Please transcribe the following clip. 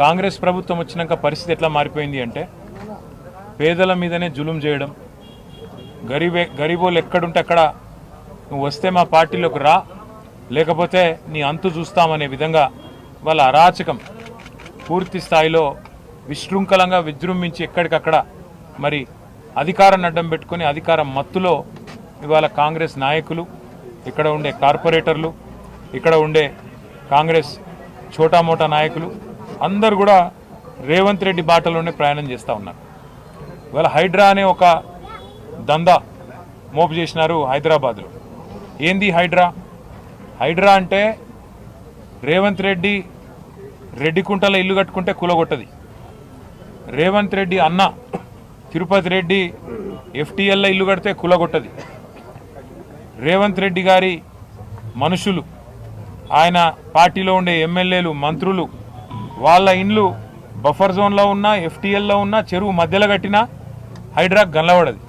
కాంగ్రెస్ ప్రభుత్వం వచ్చినాక పరిస్థితి ఎట్లా మారిపోయింది అంటే పేదల మీదనే జులుం చేయడం. గరీబే గరీబోలు ఎక్కడుంటే అక్కడ నువ్వు వస్తే మా పార్టీలోకి రా లేకపోతే నీ అంతు చూస్తామనే విధంగా వాళ్ళ అరాచకం పూర్తి స్థాయిలో విశృంఖలంగా విజృంభించి ఎక్కడికక్కడ మరి అధికారాన్ని అడ్డం పెట్టుకొని అధికారం మత్తులో ఇవాళ కాంగ్రెస్ నాయకులు ఇక్కడ ఉండే కార్పొరేటర్లు ఇక్కడ ఉండే కాంగ్రెస్ చోటామోటా నాయకులు అందరు కూడా రేవంత్ రెడ్డి బాటలోనే ప్రయాణం చేస్తూ ఉన్నారు. ఇవాళ హైడ్రా అనే ఒక దందా మోపు చేసినారు హైదరాబాద్లో. ఏంది హైడ్రా? హైడ్రా అంటే రేవంత్ రెడ్డి రెడ్డికుంటలో ఇల్లు కట్టుకుంటే కులగొట్టది. రేవంత్ రెడ్డి అన్న తిరుపతి రెడ్డి ఎఫ్టీఎల్లో ఇల్లు కడితే కులగొట్టది. రేవంత్ రెడ్డి గారి మనుషులు ఆయన పార్టీలో ఉండే ఎమ్మెల్యేలు మంత్రులు వాళ్ళ ఇండ్లు బఫర్ జోన్లో ఉన్నా ఎఫ్టీఎల్లో ఉన్నా చెరువు మధ్యలో కట్టినా హైడ్రాక్ గల్లబడది